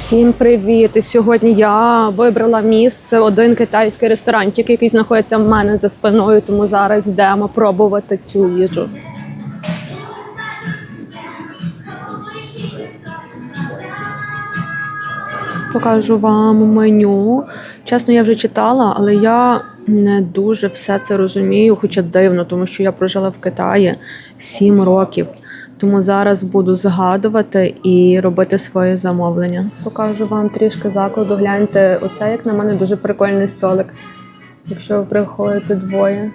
Всім привіт! І сьогодні я вибрала місце один китайський ресторанчик, який знаходиться в мене за спиною. Тому зараз йдемо пробувати цю їжу. Покажу вам меню. Чесно, я вже читала, але я не дуже все це розумію, хоча дивно, тому що я прожила в Китаї 7 років. Тому зараз буду згадувати і робити своє замовлення. Покажу вам трішки закладу. Гляньте, оце як на мене дуже прикольний столик. Якщо ви приходите двоє.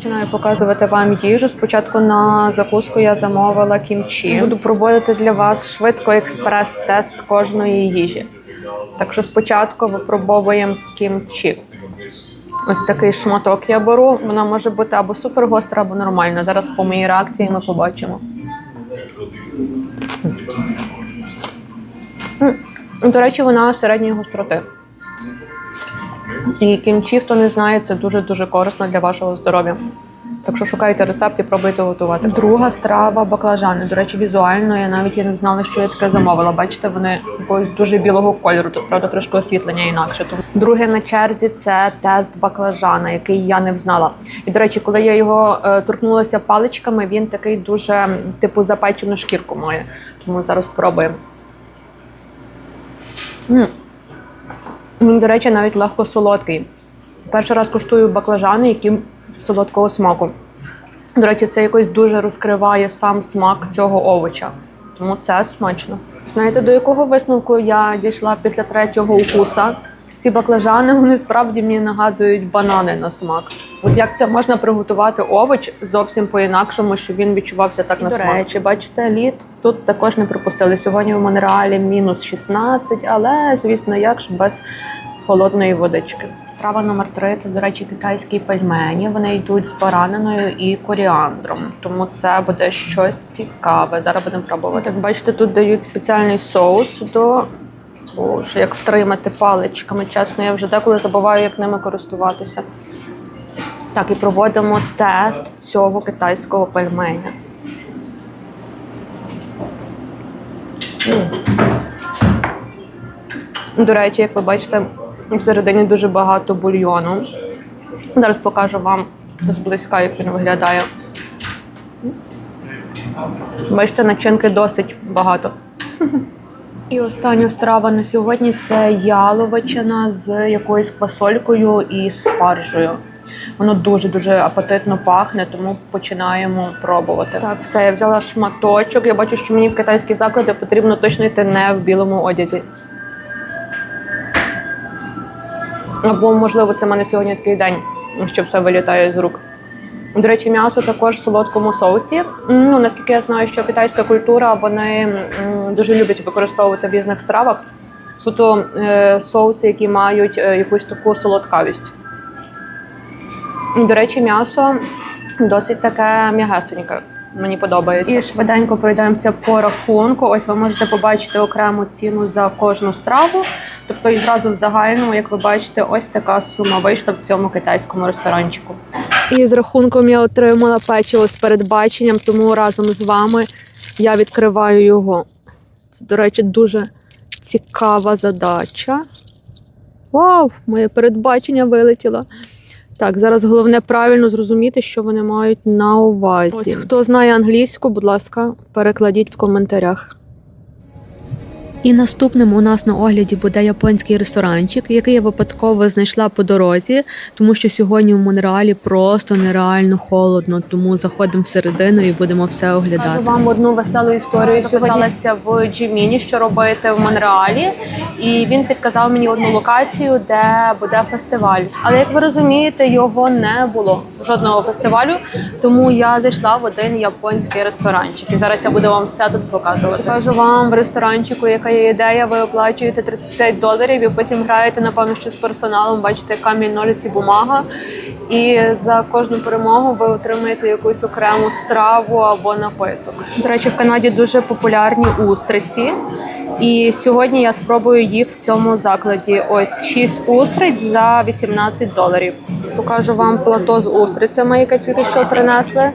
Починаю показувати вам їжу. Спочатку на закуску я замовила кімчі. Буду проводити для вас швидко експрес-тест кожної їжі. Так що спочатку випробовуємо кімчі. Ось такий шматок я беру. Вона може бути або супер гостра, або нормальна. Зараз по моїй реакції ми побачимо. До речі, вона середньої гостроти. І кімчі, хто не знає, це дуже-дуже корисно для вашого здоров'я. Так що шукайте рецепт і пробуйте готувати. Друга страва баклажани. До речі, візуально я навіть і не знала, що я таке замовила. Бачите, вони якогось дуже білого кольору. Тут правда трошки освітлення інакше. Тому друге на черзі це тест баклажана, який я не взнала. І до речі, коли я його е, торкнулася паличками, він такий дуже типу запечену шкірку має. Тому зараз спробуємо. Він, до речі, навіть легко солодкий. Перший раз куштую баклажани, які солодкого смаку. До речі, це якось дуже розкриває сам смак цього овоча. Тому це смачно. Знаєте, до якого висновку я дійшла після третього укуса? Ці баклажани вони справді мені нагадують банани на смак. От як це можна приготувати овоч зовсім по-інакшому, щоб він відчувався так на до смак. речі, бачите, лід тут також не пропустили. Сьогодні в Монреалі мінус 16, але звісно, як ж без холодної водички. Страва номер три це, до речі, китайські пельмені. Вони йдуть з бараниною і коріандром. Тому це буде щось цікаве. Зараз будемо пробувати. Бачите, тут дають спеціальний соус до. Боже, як втримати паличками. Чесно, я вже деколи забуваю, як ними користуватися. Так, і проводимо тест цього китайського пельменя. До речі, як ви бачите, всередині дуже багато бульйону. Зараз покажу вам зблизька, як він виглядає. Бачите, начинки досить багато. І остання страва на сьогодні це яловичина з якоюсь квасолькою і спаржею. Воно дуже-дуже апетитно пахне, тому починаємо пробувати. Так, все, я взяла шматочок. Я бачу, що мені в китайські заклади потрібно точно йти не в білому одязі. Або, можливо, це в мене сьогодні такий день, що все вилітає з рук. До речі, м'ясо також в солодкому соусі. Ну, наскільки я знаю, що китайська культура вони дуже люблять використовувати в різних стравах суто е, соуси, які мають е, якусь таку солодкавість. До речі, м'ясо досить таке м'ягесеньке. Мені подобається. І швиденько пройдемося по рахунку. Ось ви можете побачити окрему ціну за кожну страву. Тобто, і зразу в загальному, як ви бачите, ось така сума вийшла в цьому китайському ресторанчику. І з рахунком я отримала печиво з передбаченням, тому разом з вами я відкриваю його. Це, до речі, дуже цікава задача. Вау, моє передбачення вилетіло. Так, зараз головне правильно зрозуміти, що вони мають на увазі. Ось, хто знає англійську, будь ласка, перекладіть в коментарях. І наступним у нас на огляді буде японський ресторанчик, який я випадково знайшла по дорозі, тому що сьогодні в Монреалі просто нереально холодно. Тому заходимо всередину і будемо все оглядати. Скажу вам одну веселу історію. Запиталася в Джиміні, що робити в Монреалі, і він підказав мені одну локацію, де буде фестиваль. Але як ви розумієте, його не було жодного фестивалю. Тому я зайшла в один японський ресторанчик. І зараз я буду вам все тут показувати. Кажу вам в ресторанчику, яка є ідея. Ви оплачуєте 35 доларів і потім граєте напевно що з персоналом. Бачите, камінь ножиці, бумага. І за кожну перемогу ви отримаєте якусь окрему страву або напиток. До речі, в Канаді дуже популярні устриці. І сьогодні я спробую їх в цьому закладі. Ось 6 устриць за 18 доларів. Покажу вам плато з устрицями, яке тільки що принесли.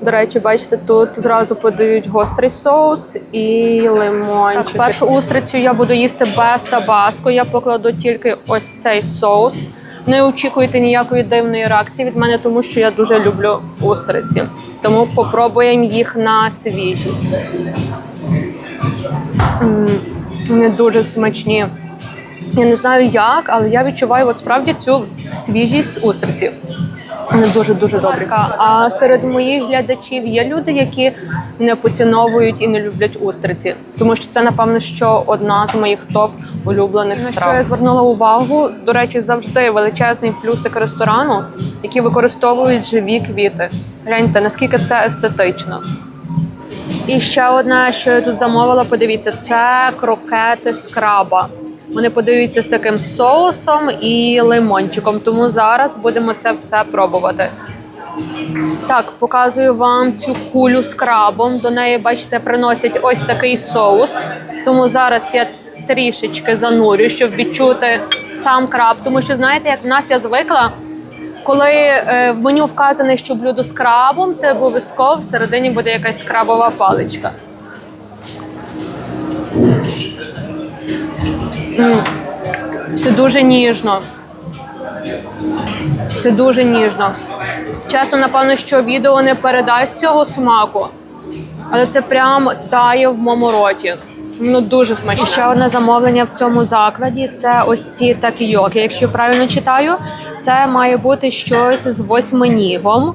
До речі, бачите, тут зразу подають гострий соус і лимончик. Першу устрицю я буду їсти без табаско. Я покладу тільки ось цей соус. Не очікуйте ніякої дивної реакції від мене, тому що я дуже люблю устриці. Тому попробуємо їх на свіжість. Вони дуже смачні. Я не знаю як, але я відчуваю от справді цю свіжість устриці. Вони дуже дуже добрі. А серед моїх глядачів є люди, які не поціновують і не люблять устриці, тому що це напевно що одна з моїх топ улюблених страв. На що я звернула увагу. До речі, завжди величезний плюсик ресторану, які використовують живі квіти. Гляньте, наскільки це естетично. І ще одне, що я тут замовила, подивіться, це крокети з краба. Вони подаються з таким соусом і лимончиком. Тому зараз будемо це все пробувати. Так, показую вам цю кулю з крабом. До неї, бачите, приносять ось такий соус. Тому зараз я трішечки занурю, щоб відчути сам краб. Тому що, знаєте, як в нас я звикла, коли е, в меню вказане, що блюдо з крабом, це обов'язково всередині буде якась крабова паличка. Це дуже ніжно. Це дуже ніжно. Чесно, напевно, що відео не передасть цього смаку, але це прям тає в моєму роті. Ну дуже смачно. Ще одне замовлення в цьому закладі це ось ці такійоки. Якщо правильно читаю, це має бути щось з восьминігом.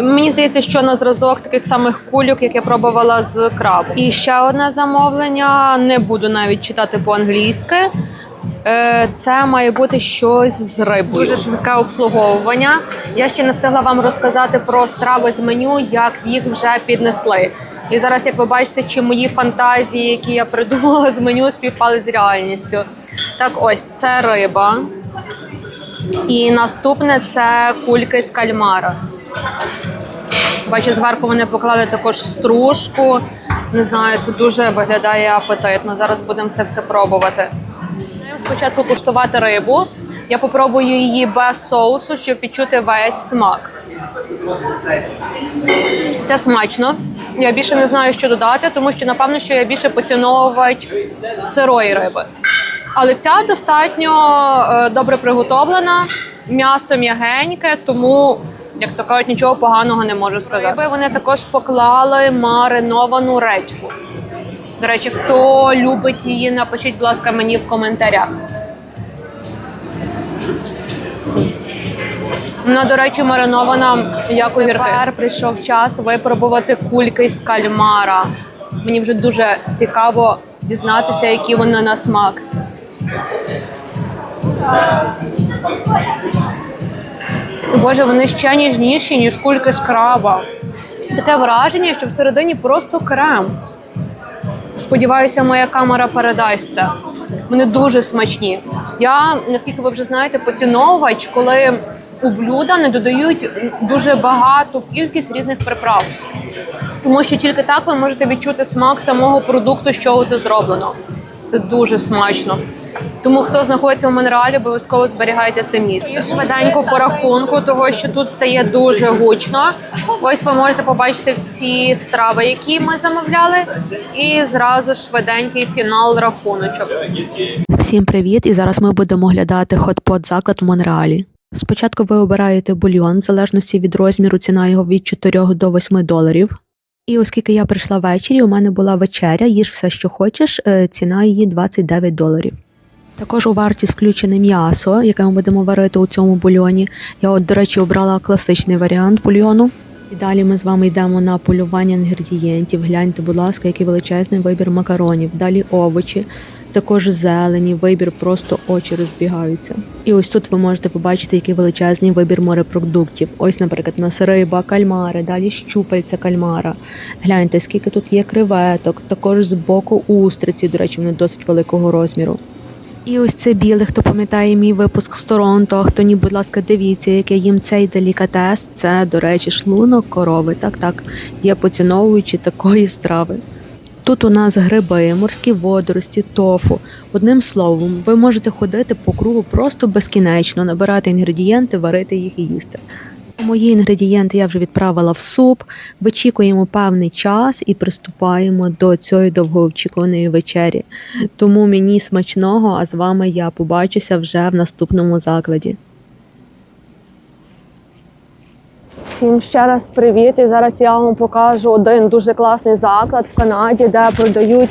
Мені здається, що на зразок таких самих кульок, як я пробувала з крабом. І ще одне замовлення. Не буду навіть читати по-англійськи. Е, Це має бути щось з рибою. Дуже швидке обслуговування. Я ще не встигла вам розказати про страви з меню, як їх вже піднесли. І зараз, як ви бачите, чи мої фантазії, які я придумала з меню, співпали з реальністю. Так, ось це риба. І наступне це кульки з кальмара. Бачу, зверху вони поклали також стружку. Не знаю, це дуже виглядає апетитно. Зараз будемо це все пробувати. Спочатку куштувати рибу. Я попробую її без соусу, щоб відчути весь смак. Це смачно. Я більше не знаю, що додати, тому що напевно, що я більше поціновувач сирої риби. Але ця достатньо е, добре приготовлена, м'ясо м'ягеньке, тому, як то кажуть, нічого поганого не можу сказати. Риби вони також поклали мариновану редьку. До речі, хто любить її, напишіть, будь ласка, мені в коментарях. Вона, до речі, маринована як огірки. Тепер прийшов час випробувати кульки з кальмара. Мені вже дуже цікаво дізнатися, які вони на смак. Боже, вони ще ніжніші, ніж кульки з краба. Таке враження, що всередині просто крем. Сподіваюся, моя камера передасть це. Вони дуже смачні. Я, наскільки ви вже знаєте, поціновувач, коли у блюда не додають дуже багату кількість різних приправ. Тому що тільки так ви можете відчути смак самого продукту, чого це зроблено. Це дуже смачно. Тому хто знаходиться в Монреалі, обов'язково зберігайте це місце. І швиденько по рахунку, того що тут стає дуже гучно. Ось ви можете побачити всі страви, які ми замовляли, і зразу швиденький фінал рахуночок. Всім привіт! І зараз ми будемо оглядати хот-пот заклад в Монреалі. Спочатку ви обираєте бульйон, в залежності від розміру, ціна його від 4 до 8 доларів. І оскільки я прийшла ввечері, у мене була вечеря, їж все, що хочеш, е, ціна її 29 доларів. Також у вартість включене м'ясо, яке ми будемо варити у цьому бульйоні. Я, от, до речі, обрала класичний варіант бульйону. І далі ми з вами йдемо на полювання інгредієнтів. Гляньте, будь ласка, який величезний вибір макаронів. Далі овочі, також зелені, вибір просто очі розбігаються. І ось тут ви можете побачити, який величезний вибір морепродуктів. Ось, наприклад, у нас риба, кальмари, далі щупальця кальмара. Гляньте, скільки тут є креветок, також з боку устриці, до речі, вони досить великого розміру. І ось це біле, хто пам'ятає мій випуск з Торонто. Хто ні, будь ласка, дивіться, як я їм цей делікатес. Це, до речі, шлунок корови. Так, так, є поціновуючи такої страви. Тут у нас гриби, морські водорості, тофу. Одним словом, ви можете ходити по кругу просто безкінечно, набирати інгредієнти, варити їх і їсти. Мої інгредієнти я вже відправила в суп. Вичікуємо певний час і приступаємо до цієї довгоочікуваної вечері. Тому мені смачного, а з вами я побачуся вже в наступному закладі. Всім ще раз привіт. І зараз я вам покажу один дуже класний заклад в Канаді, де продають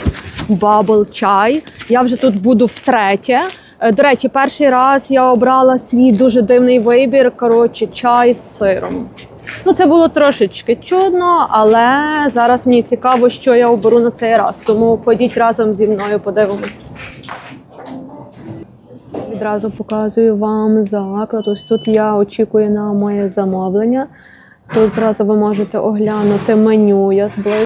бабл чай. Я вже тут буду втретє. Е, До речі, перший раз я обрала свій дуже дивний вибір. Коротше, чай з сиром. Ну, це було трошечки чудно, але зараз мені цікаво, що я оберу на цей раз. Тому ходіть разом зі мною, подивимось. Відразу показую вам заклад. Ось тут я очікую на моє замовлення. Тут зразу ви можете оглянути меню. Я зблизу.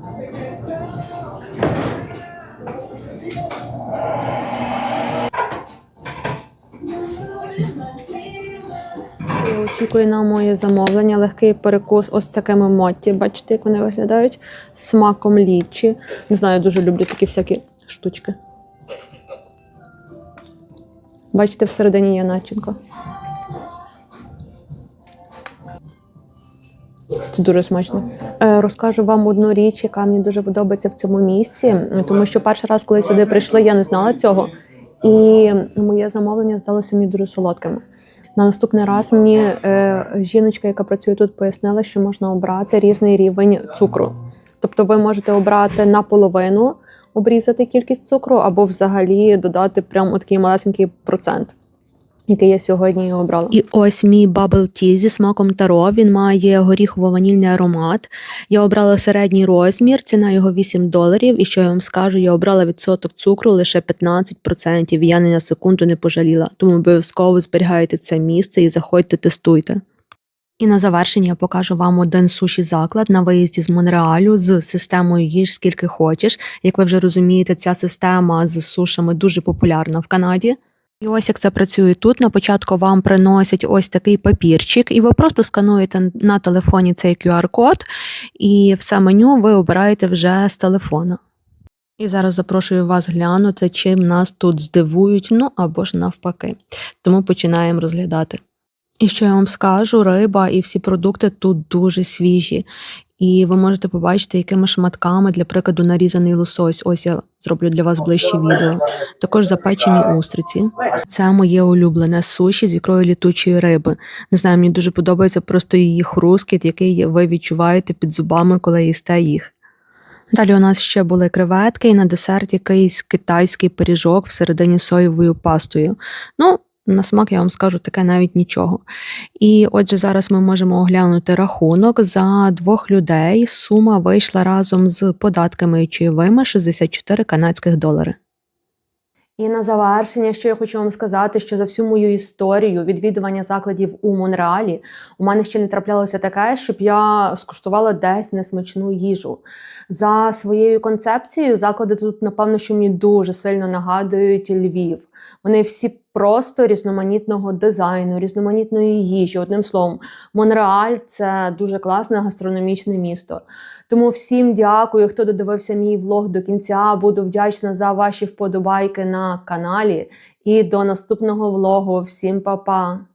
Очікую на моє замовлення. Легкий перекус ось такими мотті. Бачите, як вони виглядають смаком лічі. Не знаю, дуже люблю такі всякі штучки. Бачите, всередині є начинка. Це дуже смачно. Е, розкажу вам одну річ, яка мені дуже подобається в цьому місці, тому що перший раз, коли сюди прийшли, я не знала цього. І моє замовлення здалося мені дуже солодким. На наступний раз мені е, жіночка, яка працює тут, пояснила, що можна обрати різний рівень цукру. Тобто ви можете обрати наполовину, обрізати кількість цукру, або взагалі додати прям такий малесенький процент, який я сьогодні обрала. І ось мій бабл ті зі смаком таро. Він має горіхово-ванільний аромат. Я обрала середній розмір, ціна його 8 доларів. І що я вам скажу, я обрала відсоток цукру лише 15%. І я ні на секунду не пожаліла. Тому обов'язково зберігайте це місце і заходьте, тестуйте. І на завершення я покажу вам один суші заклад на виїзді з Монреалю з системою їж скільки хочеш. Як ви вже розумієте, ця система з сушами дуже популярна в Канаді. І ось як це працює тут. На початку вам приносять ось такий папірчик, і ви просто скануєте на телефоні цей QR-код, і все меню ви обираєте вже з телефона. І зараз запрошую вас глянути, чим нас тут здивують, ну або ж навпаки. Тому починаємо розглядати. І що я вам скажу, риба і всі продукти тут дуже свіжі. І ви можете побачити, якими шматками, для прикладу, нарізаний лосось. Ось я зроблю для вас ближче відео. Також запечені устриці. Це моє улюблене суші з ікрою літучої риби. Не знаю, мені дуже подобається просто її хрускіт, який ви відчуваєте під зубами, коли їсте їх. Далі у нас ще були креветки і на десерт якийсь китайський пиріжок всередині соєвою пастою. Ну, на смак я вам скажу таке навіть нічого. І отже, зараз ми можемо оглянути рахунок за двох людей. Сума вийшла разом з податками і чайовими 64 канадських долари. І на завершення, що я хочу вам сказати, що за всю мою історію відвідування закладів у Монреалі у мене ще не траплялося таке, щоб я скуштувала десь несмачну їжу. За своєю концепцією, заклади тут, напевно, що мені дуже сильно нагадують Львів. Вони всі просто різноманітного дизайну, різноманітної їжі. Одним словом, Монреаль це дуже класне гастрономічне місто. Тому всім дякую, хто додивився мій влог до кінця. Буду вдячна за ваші вподобайки на каналі. І до наступного влогу. Всім па-па!